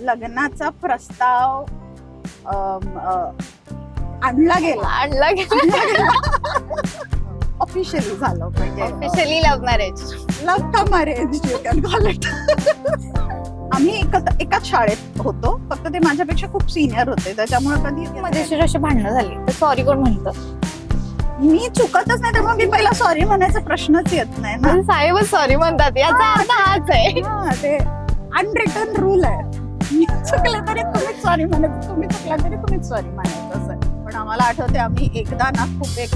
लग्नाचा प्रस्ताव अम, अ, आणला गेला. आणला ऑफिशियली झालं म्हणजे ऑफिशियली लव्ह मॅरेज का marriage you can call it आम्ही एकत्र एकाच शाळेत होतो. फक्त ते माझ्यापेक्षा खूप सिनियर होते. त्याच्यामुळे कधी मजेशीर अशी भांडणं झाली. तर सॉरी कोण म्हणतं? मी चुकतच नाही त्यामुळे मी पहिला सॉरी म्हणायचा प्रश्नच येत नाही ना. म्हणजे साहेबच सॉरी म्हणतात. याचा अर्थ हाच आहे. हा, ते अनरिटन रूल आहे. मी चुकलं तरी तुम्हीच सॉरी म्हणत तुम्ही चुकला तरी तुम्हीच सॉरी म्हणत असं. पण आम्हाला आठवते आम्ही एकदा ना खूप एक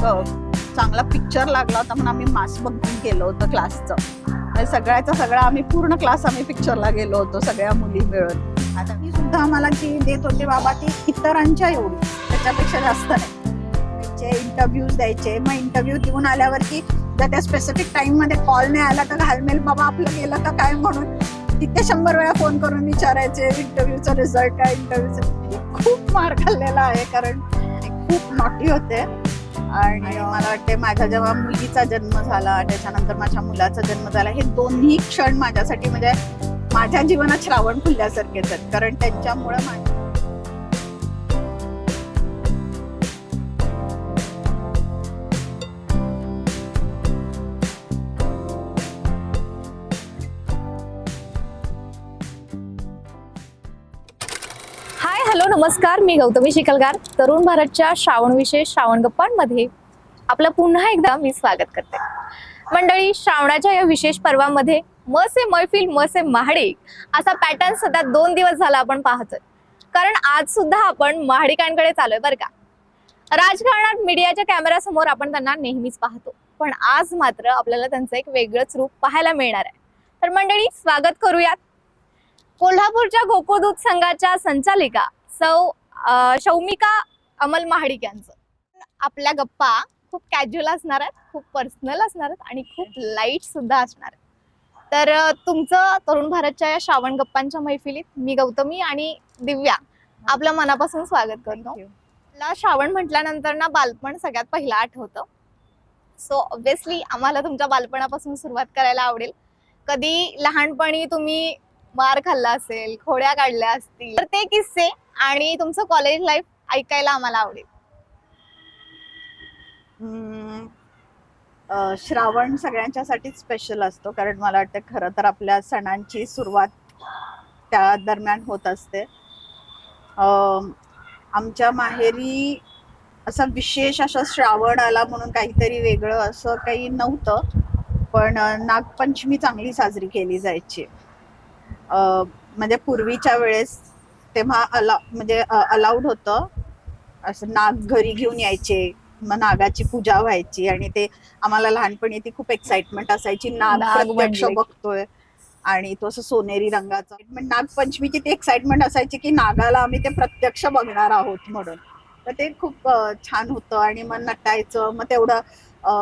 चांगला पिक्चर लागला होता म्हणून आम्ही मास बघून केलं होतं क्लासचं म्हणजे सगळ्याचा सगळा आम्ही पूर्ण क्लास आम्ही पिक्चरला गेलो होतो सगळ्या मुली मिळून. आता मी सुद्धा आम्हाला जी देत होते बाबा ती इतरांच्या एवढी. त्याच्यापेक्षा जास्त नाही. त्यांचे इंटरव्ह्यूज द्यायचे मग इंटरव्ह्यू देऊन आल्यावरती जर त्या स्पेसिफिक टाइममध्ये कॉल नाही आला तर घालमेल बाबा आपलं गेलं का काय म्हणून? तिथे शंभर वेळा फोन करून विचारायचे इंटरव्ह्यूचा रिझल्ट काय इंटरव्ह्यूचा खूप मार खाल्लेला आहे कारण खूप नॉटी होते. आणि मला वाटते माझ्या जेव्हा मुलीचा जन्म झाला त्याच्यानंतर माझ्या मुलाचा जन्म झाला हे दोन्ही क्षण माझ्यासाठी म्हणजे माझ्या जीवनात श्रावण फुलल्यासारखेच आहेत. कारण त्यांच्यामुळे माझ्या नमस्कार मी गौतमी शिकलगार तरुण भारतच्या श्रावण विशेष श्रावण गप्पांमध्ये आपलं पुन्हा एकदा मी स्वागत करते. मंडळी श्रावणाच्या या विशेष पर्वामध्ये मसे मैफिल मसे महाडी असा पॅटर्न सध्या दोन दिवस झाला आपण पाहतोय. कारण आज सुद्धा आपण महाडिकांकडे चालूय बरं का. राजकारणात मीडियाच्या कॅमेऱ्यासमोर आपण त्यांना नेहमीच पाहतो. पण आज मात्र आपल्याला त्यांचं एक वेगळंच रूप पाहायला मिळणार आहे. तर मंडळी स्वागत करूयात. कोल्हापूरच्या गोकुळदूत संघाच्या संचालिका सौ शौमिका अमल महाडिक यांचं. आपल्या गप्पा खूप कॅज्युअल असणार आहेत खूप पर्सनल असणार आहेत आणि खूप लाइट सुद्धा असणार आहेत. तर तुमचं तरुण भारतच्या या श्रावण गप्पांच्या मैफिलीत मी गौतमी आणि दिव्या आपलं मनापासून स्वागत करतो. मला श्रावण म्हटल्यानंतर ना बालपण सगळ्यात पहिला आठवतं सो ऑब्विसली आम्हाला तुमच्या बालपणापासून सुरुवात करायला आवडेल. कधी लहानपणी तुम्ही मार खाल्ला असेल खोड्या काढल्या असतील. तर ते किस्से आणि तुमचं कॉलेज लाईफ ऐकायला आम्हाला आवडेल. हम्म, अ, श्रावण सगळ्यांच्यासाठीच स्पेशल असतो कारण मला वाटतं खरं तर आपल्या सणांची सुरुवात त्या दरम्यान होत असते. आमच्या माहेरी असा विशेष असं श्रावण आला म्हणून काहीतरी वेगळं असं काही नव्हतं पण अ, नागपंचमी चांगली साजरी केली जायची. म्हणजे पूर्वीच्या वेळेस तेव्हा अला म्हणजे अलाउड होतं. असं नाग घरी घेऊन यायचे मग नागाची पूजा व्हायची आणि ते आम्हाला लहानपणी ती खूप एक्साइटमेंट असायची. नाग प्रत्यक्ष. बघतोय आणि तो असं सोनेरी रंगाचा. नागपंचमीची ती एक्साइटमेंट असायची की नागाला आम्ही ते प्रत्यक्ष बघणार आहोत म्हणून. तर ते खूप छान होतं आणि मग नटायचं. मग तेवढं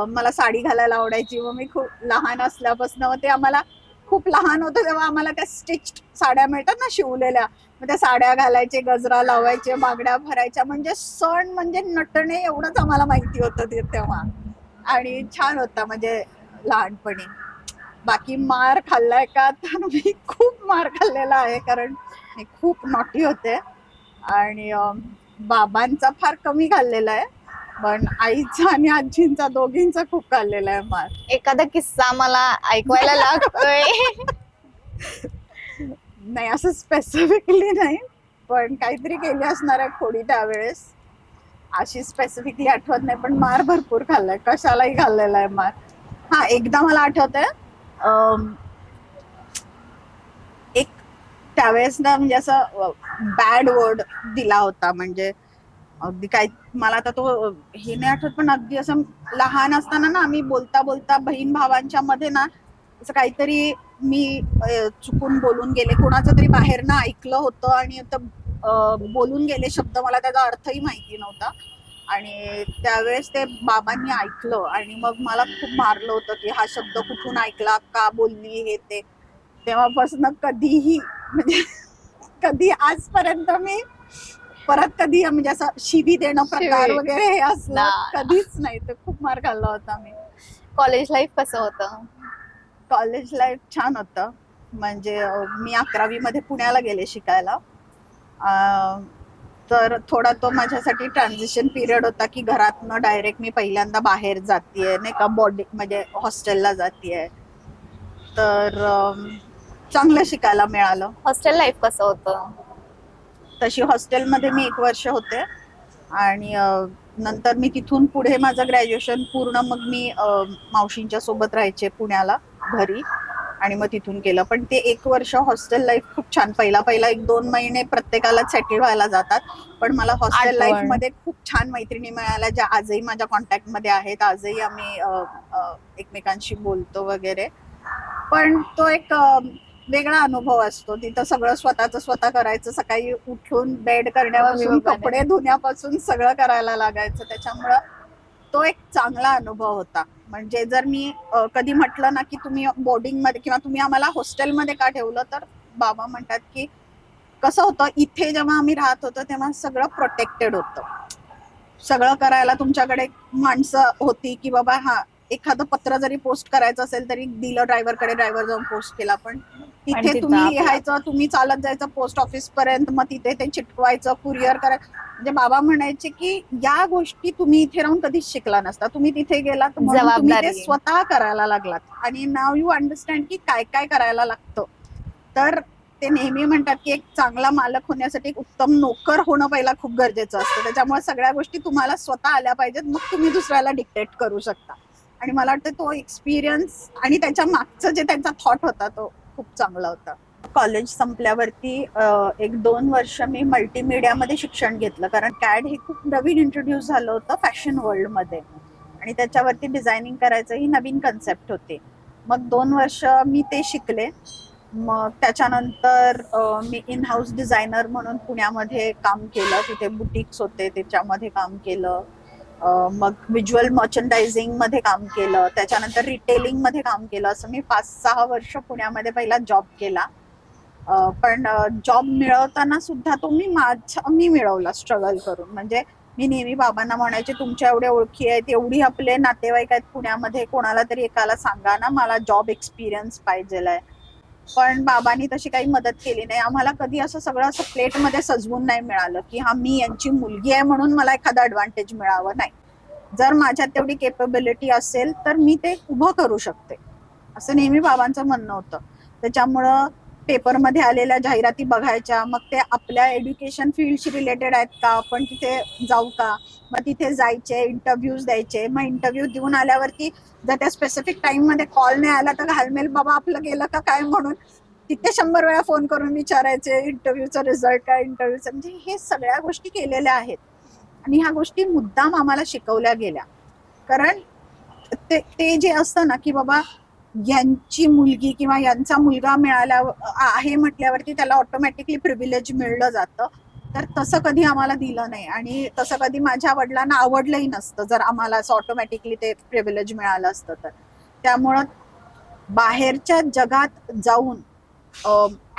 मला साडी घालायला आवडायची. मग मी खूप लहान असल्यापासून मग ते आम्हाला खूप लहान होतं तेव्हा आम्हाला त्या स्टिच साड्या मिळतात ना शिवलेल्या. मग त्या साड्या घालायचे गजरा लावायचे बागड्या भरायच्या. म्हणजे सण म्हणजे नटणे एवढंच आम्हाला माहिती होतं ते तेव्हा. आणि छान होता म्हणजे लहानपणी. बाकी मार खाल्लाय का? तर मी खूप मार खाल्लेला आहे कारण मी खूप नॉटी होते. आणि बाबांचा फार कमी खाल्लेला आहे. पण आईचा आणि आजींचा दोघींचा खूप खाल्लेला आहे मार. एखादा किस्सा मला ऐकवायला लागतोय. नाही असं स्पेसिफिकली नाही पण काहीतरी केली असणार आहे खोडी त्यावेळेस. अशी स्पेसिफिकली आठवत नाही पण मार भरपूर खाल्लाय. कशालाही खाल्लेला आहे मार. हा एकदा मला आठवत आहे एक त्यावेळेस ना म्हणजे असं बॅड वर्ड दिला होता. म्हणजे अगदी काय मला आता तो हे नाही आठवत पण अगदी असं लहान असताना ना आम्ही बोलता बोलता बहीण भावांच्या मध्ये ना असं काहीतरी मी चुकून बोलून गेले. कोणाचं तरी बाहेर ना ऐकलं होतं आणि आता बोलून गेले शब्द मला त्याचा अर्थही माहिती नव्हता. आणि त्यावेळेस ते बाबांनी ऐकलं आणि मग मला खूप मारलं होतं की हा शब्द कुठून ऐकला का बोलली हे ते. तेव्हापासून कधीही म्हणजे कधी आजपर्यंत मी परत कधी म्हणजे असं शिवी देणं प्रकार शिवी. वगैरे हे असलं ना. कधीच नाही. तर खूप मार खाल्ला होता मी. कॉलेज लाईफ कसं होतं? कॉलेज लाईफ छान होतं. म्हणजे अं, मी अकरावी मध्ये पुण्याला गेले शिकायला. अं, तर थोडा तो माझ्यासाठी ट्रान्झिशन पिरियड होता की घरातनं डायरेक्ट मी पहिल्यांदा बाहेर जातीये नाही का? बॉडी म्हणजे हॉस्टेलला जातीये. तर अं, चांगलं शिकायला मिळालं. हॉस्टेल लाईफ कसं होतं? तशी हॉस्टेलमध्ये मी एक वर्ष होते. आणि नंतर मी तिथून पुढे माझं ग्रॅज्युएशन पूर्ण मग मी मावशींच्या सोबत राहायचे पुण्याला घरी. आणि मग तिथून केलं. पण ते एक वर्ष हॉस्टेल लाईफ खूप छान. पहिला पहिला एक दोन महिने प्रत्येकाला सेटल व्हायला जातात. पण मला हॉस्टेल. लाईफमध्ये खूप छान मैत्रिणी मिळाल्या ज्या आजही माझ्या कॉन्टॅक्टमध्ये आहेत. आजही आम्ही एकमेकांशी बोलतो वगैरे. पण तो एक वेगळा अनुभव असतो. तिथं सगळं स्वतःच स्वतः करायचं सकाळी उठून बेड करण्यापासून. कपडे धुण्यापासून सगळं करायला लागायचं. त्याच्यामुळं तो एक चांगला अनुभव होता. म्हणजे जर मी कधी म्हटलं ना की तुम्ही बोर्डिंगमध्ये किंवा तुम्ही आम्हाला हॉस्टेलमध्ये का ठेवलं तर बाबा म्हणतात की कसं होतं इथे जेव्हा आम्ही राहत होतो तेव्हा सगळं प्रोटेक्टेड होतं. सगळं करायला तुमच्याकडे माणसं होती की बाबा हा एखादं पत्र जरी पोस्ट करायचं असेल तरी दिलं ड्रायव्हरकडे ड्रायव्हर जाऊन पोस्ट केला पण. तिथे तुम्ही लिहायचं तुम्ही चालत जायचं पोस्ट ऑफिस पर्यंत मग तिथे ते चिटकवायचं कुरिअर करायचं म्हणजे बाबा म्हणायचे की या गोष्टी तुम्ही इथे राहून कधीच शिकला नसता. तुम्ही तिथे गेलात तुम्ही ते. स्वतः करायला लागलात. आणि नाव यू अंडरस्टँड की काय काय करायला लागतं. तर ते नेहमी म्हणतात की एक चांगला मालक होण्यासाठी एक उत्तम नोकर होणं पहिला खूप गरजेचं असतं. त्याच्यामुळे सगळ्या गोष्टी तुम्हाला स्वतः आल्या पाहिजेत मग तुम्ही दुसऱ्याला डिक्टेट करू शकता. आणि मला वाटतं तो एक्सपिरियन्स आणि त्याच्या मागचं जे त्यांचा थॉट होता तो खूप चांगला होता. कॉलेज संपल्यावरती एक दोन वर्ष मी मल्टीमीडियामध्ये शिक्षण घेतलं. कारण कॅड हे खूप नवीन इंट्रोड्यूस झालं होतं फॅशन वर्ल्डमध्ये आणि त्याच्यावरती डिझायनिंग करायचं ही नवीन कन्सेप्ट होती. मग दोन वर्ष मी ते शिकले. मग त्याच्यानंतर मी इन हाऊस डिझायनर म्हणून पुण्यामध्ये काम केलं. तिथे बुटिक्स होते त्याच्यामध्ये काम केलं. मग व्हिज्युअल मर्चंडायझिंगमध्ये काम केलं त्याच्यानंतर रिटेलिंगमध्ये काम केलं. असं मी पाच सहा वर्ष पुण्यामध्ये पहिला जॉब केला. पण जॉब मिळवताना सुद्धा तो मी माझा मी मिळवला स्ट्रगल करून. म्हणजे मी नेहमी बाबांना म्हणायचे तुमच्या एवढ्या ओळखी आहेत एवढी आपले नातेवाईक आहेत पुण्यामध्ये कोणाला तरी एकाला सांगा ना मला जॉब एक्सपिरियन्स पाहिजे आहे पण बाबांनी तशी काही मदत केली नाही. आम्हाला कधी असं सगळं असं प्लेटमध्ये सजवून नाही मिळालं की हा मी यांची मुलगी आहे म्हणून मला एखादा ऍडव्हान्टेज मिळावं. नाही. जर माझ्यात तेवढी केपेबिलिटी असेल तर मी ते उभं करू शकते. असं नेहमी बाबांचं म्हणणं होतं. त्याच्यामुळं पेपरमध्ये आलेल्या जाहिराती बघायच्या मग ते आपल्या एज्युकेशन फील्डशी रिलेटेड आहेत का? आपण तिथे जाऊ का? मग तिथे जायचे इंटरव्ह्यूज द्यायचे. मग इंटरव्ह्यू देऊन आल्यावरती जर त्या स्पेसिफिक टाइममध्ये कॉल नाही आला तर घालमेल बाबा आपलं गेलं का काय? म्हणून तिथे शंभर वेळा फोन करून विचारायचे इंटरव्ह्यूचा रिझल्ट काय? इंटरव्ह्यूचा म्हणजे हे सगळ्या गोष्टी केलेल्या आहेत. आणि ह्या गोष्टी मुद्दाम आम्हाला शिकवल्या गेल्या. कारण ते ते जे असतं ना की बाबा यांची मुलगी किंवा यांचा मुलगा मिळाल्या आहे म्हटल्यावरती त्याला ऑटोमॅटिकली प्रिव्हिलेज मिळलं जातं. तर तसं कधी आम्हाला दिलं नाही. आणि तसं कधी माझ्या वडिलांना आवडलंही नसतं. जर आम्हाला असं ऑटोमॅटिकली ते प्रिव्हिलेज मिळालं असतं तर. त्यामुळं बाहेरच्या जगात जाऊन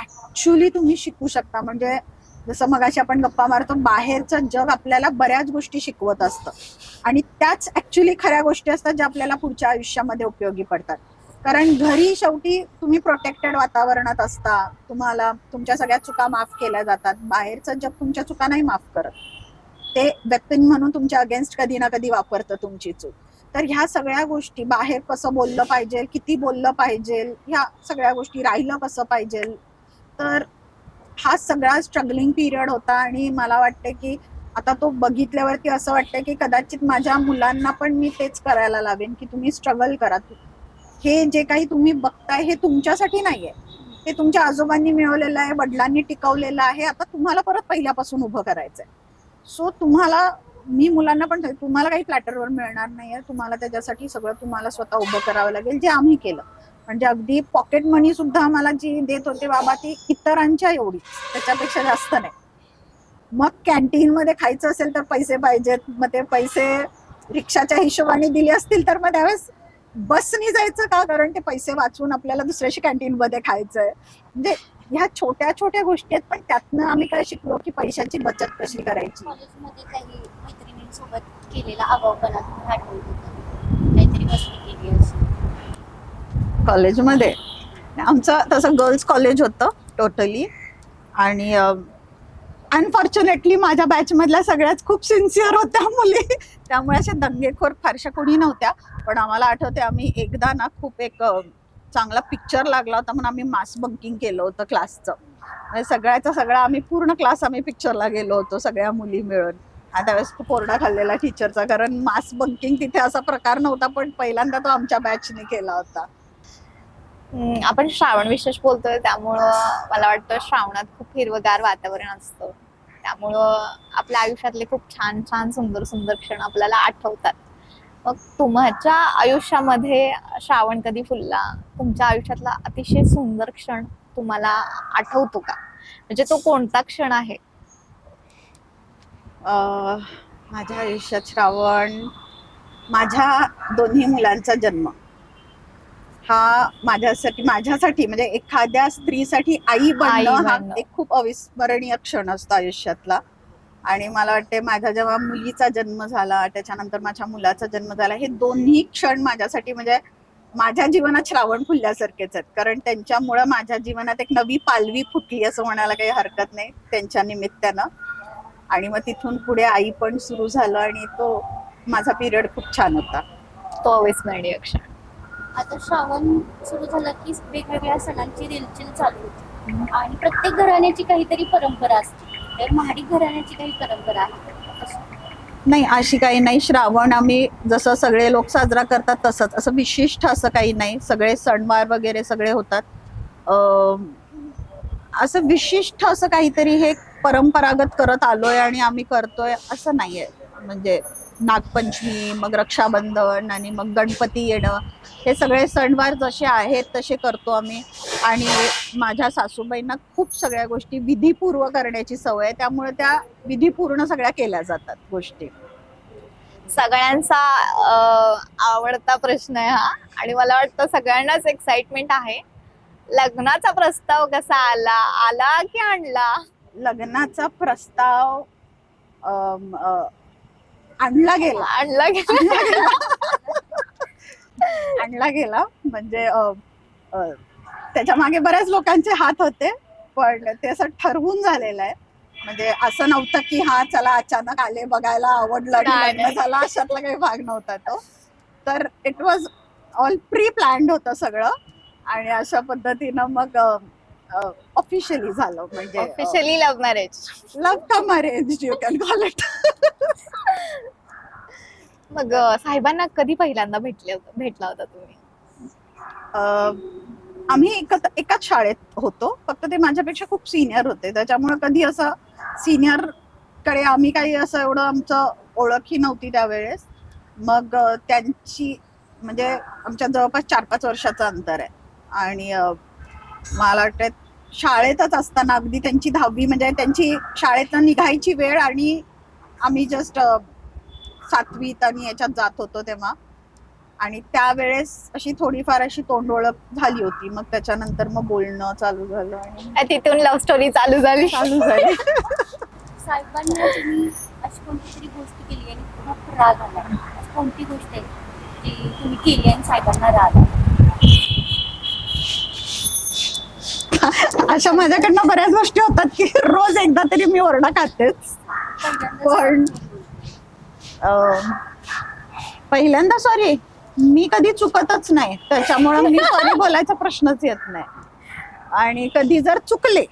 ऍक्च्युली तुम्ही शिकू शकता. म्हणजे जसं मगाशी आपण गप्पा मारतो बाहेरचं जग आपल्याला बऱ्याच गोष्टी शिकवत असतं. आणि त्याच ऍक्च्युली खऱ्या गोष्टी असतात ज्या आपल्याला पुढच्या आयुष्यामध्ये उपयोगी पडतात. कारण घरी शेवटी तुम्ही प्रोटेक्टेड वातावरणात असता. तुम्हाला तुमच्या सगळ्या चुका माफ केल्या जातात. बाहेरचं जग तुमच्या चुका नाही माफ करत. ते व्यक्ती म्हणून तुमच्या अगेन्स्ट कधी ना कधी वापरतं तुमची चूक. तर ह्या सगळ्या गोष्टी बाहेर कसं बोललं पाहिजे किती बोललं पाहिजे ह्या सगळ्या गोष्टी राहिलं कसं पाहिजे तर हा सगळा स्ट्रगलिंग पिरियड होता आणि मला वाटतं की आता तो बघितल्यावरती असं वाटतं की कदाचित माझ्या मुलांना पण मी तेच करायला लावेन की तुम्ही स्ट्रगल करा. हे जे काही तुम्ही बघताय हे तुमच्यासाठी नाहीये. हे तुमच्या आजोबांनी मिळवलेलं आहे वडिलांनी टिकवलेलं आहे. आता तुम्हाला परत पहिल्यापासून उभं करायचंय. सो तुम्हाला मी मुलांना पण तुम्हाला काही प्लॅटरवर मिळणार नाहीये. तुम्हाला त्याच्यासाठी सगळं तुम्हाला स्वतः उभं करावं लागेल जे आम्ही केलं. म्हणजे अगदी पॉकेट मनी सुद्धा आम्हाला जी देत होते बाबा ती इतरांच्या एवढी. त्याच्यापेक्षा जास्त नाही. मग कॅन्टीन मध्ये खायचं असेल तर पैसे पाहिजेत. मग ते पैसे रिक्षाच्या हिशोबाने दिले असतील तर मग त्यावेळेस बसनी जायचं का? कारण ते पैसे वाचून आपल्याला दुसऱ्याशी कॅन्टीन मध्ये खायचंय. म्हणजे ह्या छोट्या छोट्या गोष्टी आहेत पण त्यातनं आम्ही काय शिकलो की पैशाची बचत कशी करायची? कॉलेजमध्ये काही मैत्रिणींसोबत केलेला आगाऊपणा तुम्ही आठवतो का? काहीतरी मस्ती केली असेल. कॉलेजमध्ये? आमचं तसं गर्ल्स कॉलेज होतं टोटली आणि अनफॉर्च्युनेटली माझ्या बॅच मधल्या सगळ्याच खूप सिन्सिअर होत्या मुली. त्यामुळे अशा दंगेखोर फारशा कोणी नव्हत्या. पण आम्हाला आठवते आम्ही एकदा ना खूप एक चांगला पिक्चर लागला होता म्हणून आम्ही मास बंकिंग केलं होतं क्लासचं म्हणजे सगळ्याचा सगळा आम्ही पूर्ण क्लास आम्ही पिक्चरला गेलो होतो सगळ्या मुली मिळून. आणि त्यावेळेस खूप कोरडा खाल्लेला टीचरचा कारण मास बंकिंग तिथे असा प्रकार नव्हता पण पहिल्यांदा तो आमच्या बॅचने केला होता. आपण श्रावण विशेष बोलतोय त्यामुळं मला वाटतं श्रावणात खूप हिरवगार वातावरण असतं. त्यामुळं आपल्या आयुष्यातले खूप छान छान सुंदर सुंदर क्षण आपल्याला आठवतात. मग तुमच्या आयुष्यामध्ये श्रावण कधी फुलला? तुमच्या आयुष्यातला अतिशय सुंदर क्षण तुम्हाला आठवतो का? म्हणजे तो कोणता क्षण आहे? माझ्या आयुष्यात श्रावण माझ्या दोन्ही मुलांचा जन्म. हा माझ्यासाठी माझ्यासाठी म्हणजे एखाद्या स्त्रीसाठी आई आई बनणं हा बनणं. एक खूप अविस्मरणीय क्षण असतो आयुष्यातला. आणि मला वाटते माझ्या जेव्हा मुलीचा जन्म झाला त्याच्यानंतर माझ्या मुलाचा जन्म झाला हे दोन्ही क्षण माझ्यासाठी म्हणजे माझ्या जीवनात श्रावण फुलल्यासारखेच आहेत. कारण त्यांच्यामुळं माझ्या जीवनात एक नवी पालवी फुटली असं म्हणायला काही हरकत नाही त्यांच्या निमित्तानं. आणि मग तिथून पुढे आई पण सुरू झालं आणि तो माझा पिरियड खूप छान होता. तो अविस्मरणीय क्षण. आता श्रावण सुरू झालं की वेगवेगळ्या सणांची रेलचेल चालू होती. आणि प्रत्येक घराण्याची काहीतरी परंपरा असते. तर महाडी घराण्याची काही परंपरा आहे? नाही अशी काही नाही. श्रावण आम्ही जसं सगळे लोक साजरा करतात तसंच. असं विशिष्ट असं काही नाही. सगळे सणवार वगैरे सगळे होतात. अं, असं विशिष्ट असं काहीतरी हे परंपरागत करत आलोय आणि आम्ही करतोय असं नाहीये. म्हणजे नागपंचमी मग रक्षाबंधन आणि मग गणपती येणं हे सगळे सणवार जसे आहेत तसे करतो आम्ही. आणि माझ्या सासूबाईंना खूप सगळ्या गोष्टी विधीपूर्व करण्याची सवय आहे. त्यामुळे त्या विधीपूर्ण सगळ्या केल्या जातात गोष्टी. सगळ्यांचा आवडता प्रश्न आहे हा. आणि मला वाटतं सगळ्यांनाच एक्साइटमेंट आहे. लग्नाचा प्रस्ताव कसा आला? आला की आणला? लग्नाचा प्रस्ताव आणला गेला. आणला की आणला गेला. म्हणजे त्याच्यामागे बऱ्याच लोकांचे हात होते पण ते असं ठरवून झालेलं आहे. म्हणजे असं नव्हतं की हा चला अचानक आले बघायला आवडलं. झालं अशातला काही भाग नव्हता तो. तर it was all pre planned होतं सगळं. आणि अशा पद्धतीनं मग ऑफिशियली झालं. म्हणजे officially love marriage love cum arrange you can call it मग साहेबांना कधी पहिल्यांदा भेटले भेटला होता तुम्ही? आम्ही एकत एकाच शाळेत होतो. फक्त ते माझ्यापेक्षा खूप सिनियर होते. त्याच्यामुळे कधी असं सिनियरकडे आम्ही काही असं एवढं आमचं ओळखही नव्हती त्यावेळेस. मग त्यांची म्हणजे आमच्या जवळपास चार पाच वर्षाचं अंतर आहे. आणि मला वाटतं शाळेतच असताना अगदी त्यांची दहावी म्हणजे त्यांची शाळेतनं निघायची वेळ आणि आम्ही जस्ट सातवीत आणि याच्यात जात होतो तेव्हा. आणि त्यावेळेस अशी थोडीफार अशी तोंड ओळख झाली होती. मग त्याच्यानंतर मग बोलणं चालू झालं आणि आणि तिथून लव्ह स्टोरी चालू झाली. चालू झाली. साहेबांना तुम्ही अशी कोणती तरी गोष्ट केली आणि खूप राग आला? अशी कोणती गोष्ट आहे जी तुम्ही केली आणि साहेबांना राग आला? अशा माझ्याकडनं बऱ्याच गोष्टी होतात की रोज एकदा तरी मी ओरडा खातेच. पहिल्यांदा पण अं, पहिल्यांदा सॉरी मी कधी चुकतच नाही. त्याच्यामुळे मी सॉरी बोलायचा प्रश्नच येत नाही. आणि कधी जर चुकले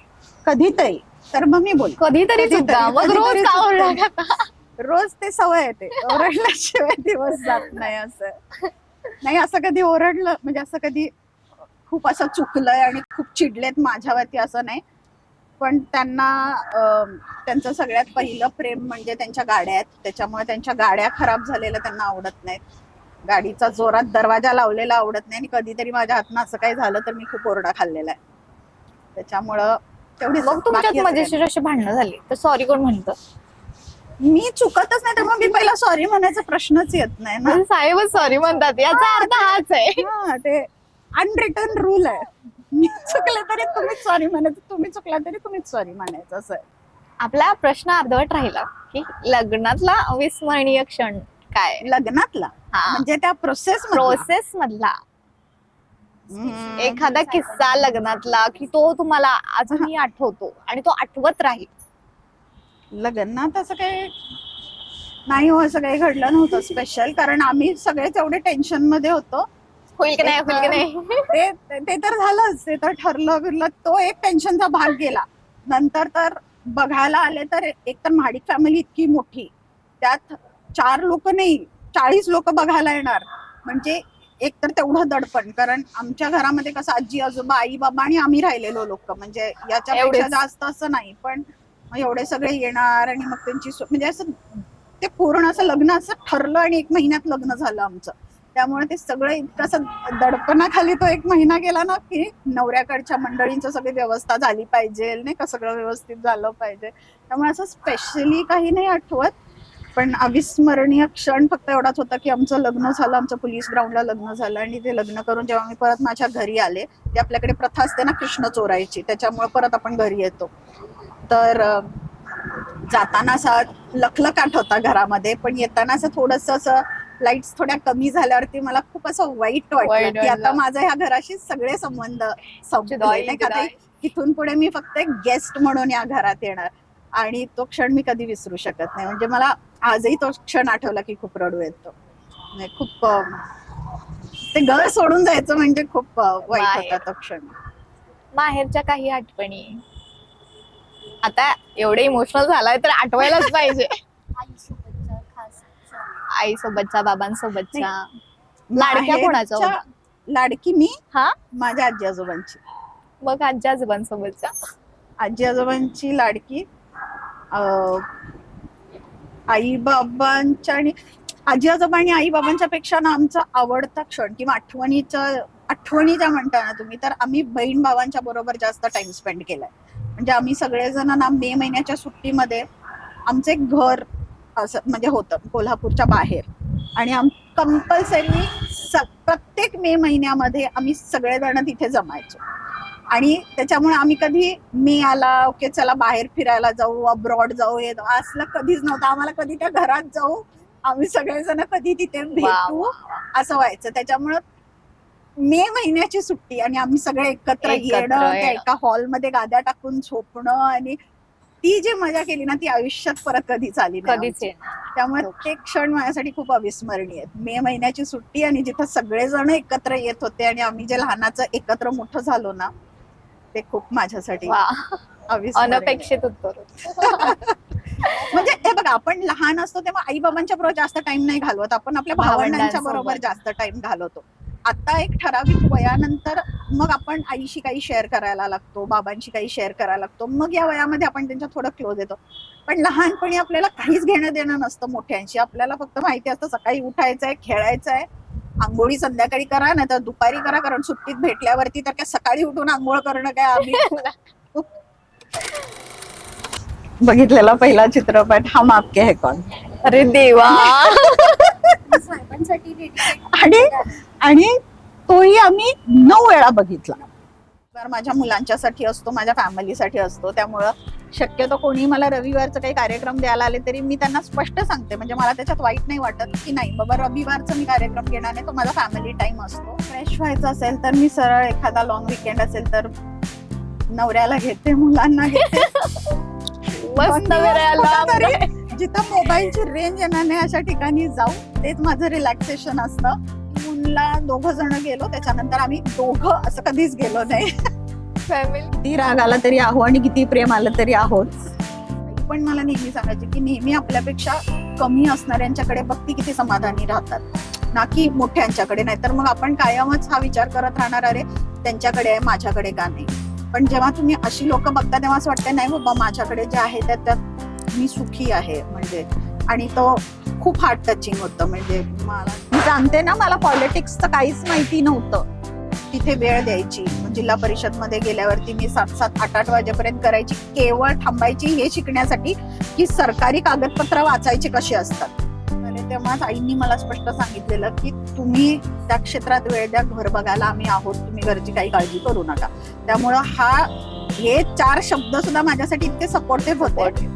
कधीतरी तर मग मी बोल कधीतरी कधीतरी- चुका मग रोज कधीतरी का चुकते. ओरडा खाता? रोज ते सवय येते. ओरडल्याशिवाय दिवस जात नाही असं. नाही असं कधी ओरडलं म्हणजे असं कधी खूप असं चुकलंय आणि खूप चिडलेत माझ्यावरती असं नाही. पण त्यांना त्यांचं सगळ्यात पहिलं प्रेम म्हणजे त्यांच्या गाड्या आहेत. त्याच्यामुळे त्यांच्या गाड्या खराब झालेल्या त्यांना आवडत नाहीत. गाडीचा जोरात दरवाजा लावलेला आवडत नाही आणि कधीतरी माझ्या हातनं असं काही झालं तर मी खूप ओरडा खाल्लेला आहे. त्याच्यामुळं तेवढी मग तुमच्यात मजेशीर अशी भांडणं झाली तर सॉरी कोण म्हणतं? मी चुकतच नाही त्यामुळे मी पहिला सॉरी म्हणायचा प्रश्नच येत नाही ना. साहेबच सॉरी म्हणतात याचा अर्थ हाच आहे. ते अनरिटन रूल आहे. मी चुकले तरी तुम्हीच सॉरी म्हणायचं. तुम्ही चुकला तरी तुम्हीच सॉरी म्हणायचं असं आहे. आपला प्रश्न अर्धवट राहिला की लग्नातला अविस्मरणीय क्षण काय? लग्नातला? हा. म्हणजे त्या प्रोसेस प्रोसेस मधला. एखादा किस्सा लग्नातला की तो तुम्हाला अजूनही आठवतो आणि तो आठवत राहील. लग्नात असं काही नाही हो असं काही घडलं नव्हतं स्पेशल कारण आम्ही सगळेच एवढे टेन्शनमध्ये होतो. होईल की नाही होईल की नाही? ते तर झालंच. ते तर ठरलं बिरलं. तो एक टेन्शनचा भाग गेला. नंतर तर बघायला आले तर एक तर महाडिक फॅमिली इतकी मोठी. त्यात चार लोक नाही चाळीस लोक बघायला येणार. म्हणजे एक तर तेवढं दडपण. कारण आमच्या घरामध्ये कसं आजी आजोबा आई बाबा आणि आम्ही राहिलेलो लोक. म्हणजे याच्यापेक्षा एवढेच. जास्त असं नाही. पण मग एवढे सगळे येणार आणि मग त्यांची सो- म्हणजे असं ते पूर्ण असं लग्न असं ठरलं आणि एक महिन्यात लग्न झालं आमचं. त्यामुळे ते सगळं इतकं असं दडपणाखाली तो एक महिना गेला ना की नवऱ्याकडच्या मंडळींचं सगळी व्यवस्था झाली पाहिजे नाही का? सगळं व्यवस्थित झालं पाहिजे. त्यामुळे असं स्पेशली काही नाही आठवत पण अविस्मरणीय क्षण फक्त एवढाच होता की आमचं लग्न झालं आमचं पोलीस ग्राउंडला लग्न झालं आणि ते लग्न करून जेव्हा मी परत माझ्या घरी आले ते आपल्याकडे प्रथा असते ना कृष्ण चोरायची त्याच्यामुळे परत आपण घरी येतो. तर जाताना असा लखलख आठवता घरामध्ये पण येताना असं थोडस असं लाईट्स थोड्या कमी झाल्यावरती मला खूप असं वाईट वाटलं की आता. माझा ह्या घराशी सगळे संबंध नाही का इथून पुढे मी फक्त एक गेस्ट म्हणून या घरात येणार. आणि तो क्षण मी कधी विसरू शकत नाही. म्हणजे मला आजही तो क्षण आठवला की खूप रडू येतो. म्हणजे खूप ते घर सोडून जायचं म्हणजे खूप वाईट. होता तो क्षण. माहेरच्या काही आठवणी. आता एवढे इमोशनल झालाय तर आठवायलाच पाहिजे. क्षण. आई सोबतच्या बाबांसोबतच्या लाडक्या माहेरच्या लाडकी मी हा? माझ्या आजी आजोबांची. मग आजी आजोबांसोबतच्या आजी आजोबांची लाडकी अं, आई बाबांच्या आणि आजी आजोबा आणि आई बाबांच्या पेक्षा ना आमचा आवडता क्षण किंवा आठवणीच्या आठवणी ज्या म्हणता ना तुम्ही तर आम्ही बहीण भावांच्या बरोबर जास्त टाइम स्पेंड केलाय. म्हणजे आम्ही सगळेजण ना मे महिन्याच्या सुट्टीमध्ये आमचं एक घर असं म्हणजे होतं कोल्हापूरच्या बाहेर. आणि आम कंपल्सरी प्रत्येक मे महिन्यामध्ये आम्ही सगळेजण तिथे जमायचो. आणि त्याच्यामुळे आम्ही कधी मे आला ओके चला बाहेर फिरायला जाऊ अब्रॉड जाऊ हे असलं कधीच नव्हतं. आम्हाला कधी त्या घरात जाऊ आम्ही सगळेजण कधी तिथे भेटू असं व्हायचं. त्याच्यामुळं मे महिन्याची सुट्टी आणि आम्ही सगळे एकत्र येणं. एका हॉलमध्ये गाद्या टाकून झोपणं आणि ती जी मजा केली ना ती आयुष्यात परत कधीच आली कधीच त्यामुळे ते क्षण माझ्यासाठी खूप अविस्मरणीय आहेत. मे महिन्याची सुट्टी आणि जिथं सगळेजण एकत्र येत होते आणि आम्ही जे लहानाचं एकत्र मोठं झालो ना ते खूप माझ्यासाठी. अनपेक्षित उत्तर म्हणजे हे बघा आपण लहान असतो तेव्हा आई बाबांच्या बरोबर जास्त टाइम नाही घालवत. आपण आपल्या भावंडांच्या. बरोबर जास्त टाइम घालवतो. आता एक ठराविक वयानंतर मग आपण आईशी काही शेअर करायला लागतो बाबांशी काही शेअर करायला लागतो मग या वयामध्ये आपण त्यांच्या थोडं क्लोज येतो. पण लहानपणी आपल्याला काहीच घेणं देणं नसतं मोठ्यांशी. आपल्याला फक्त माहिती असतं सकाळी उठायचंय खेळायचंय. आंघोळी संध्याकाळी करा नाही तर दुपारी करा कारण सुट्टीत भेटल्यावरती तर काय सकाळी उठून आंघोळ करणं काय आम्ही? बघितलेला पहिला चित्रपट हम आपके है कौन अरे देवा! आणि आणि तोही आम्ही नऊ वेळा बघितला. तर माझ्या मुलांच्यासाठी असतो माझ्या फॅमिलीसाठी असतो. त्यामुळं शक्यतो कोणी मला रविवारचं काही कार्यक्रम द्यायला आले तरी मी त्यांना स्पष्ट सांगते. म्हणजे मला त्याच्यात वाईट नाही वाटत की नाही बाबा रविवारचं मी कार्यक्रम घेणार नाही तो माझा फॅमिली टाइम असतो. फ्रेश व्हायचं असेल तर मी सरळ एखादा लॉंग विकेंड असेल तर नवऱ्याला घेते मुलांना घेते. जिथं मोबाईलची रेंज येणार नाही अशा ठिकाणी जाऊ तेच माझं रिलॅक्सेशन असतं. मुलला दोघ जण गेलो त्याच्यानंतर आम्ही दोघं असं कधीच गेलो नाही. फॅमिली? किती राग आला तरी आहो आणि किती प्रेम आलं तरी आहोत पण मला नेहमी सांगायचे की नेहमी आपल्यापेक्षा कमी असणाऱ्यांच्याकडे बघती किती समाधानी राहतात. ना की मोठ्यांच्याकडे नाहीतर मग आपण कायमच हा विचार करत राहणार अरे त्यांच्याकडे आहे माझ्याकडे का नाही? पण जेव्हा तुम्ही अशी लोक बघता तेव्हा असं वाटतं नाही बाबा माझ्याकडे जे आहे त्यात त्यात मी सुखी आहे. म्हणजे आणि तो खूप हार्ट टचिंग होतं. म्हणजे मला सांगते ना मला पॉलिटिक्सचं काहीच माहिती नव्हतं. तिथे वेळ द्यायची. जिल्हा परिषदमध्ये गेल्यावरती मी सात सात आठ आठ वाजेपर्यंत करायची. केवळ थांबायची हे शिकण्यासाठी की सरकारी कागदपत्र वाचायचे कसे असतात. तेव्हाच आईंनी मला स्पष्ट सांगितलेलं की तुम्ही त्या क्षेत्रात वेळ द्या घर बघायला आम्ही आहोत तुम्ही घरची काही काळजी करू नका. त्यामुळं हा हे चार शब्द सुद्धा माझ्यासाठी इतके सपोर्टिव्ह होते.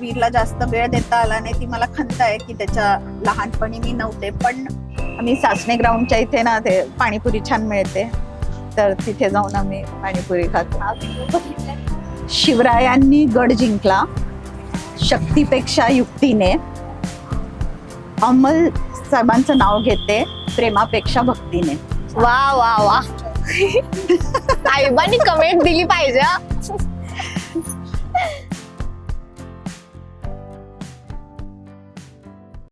वीरला जास्त वेळ देता आला नाही ती मला खंत आहे की त्याच्या लहानपणी मी नव्हते. पण आम्ही सासणे ग्राउंडच्या इथे ना ते पाणीपुरी छान मिळते. तर तिथे जाऊन आम्ही पाणीपुरी खातो. शिवरायांनी गड जिंकला शक्तीपेक्षा युक्तीने. अमल साहेबांचं नाव घेते प्रेमापेक्षा भक्तीने. वा वा वा. साहेबांनी कमेंट दिली पाहिजे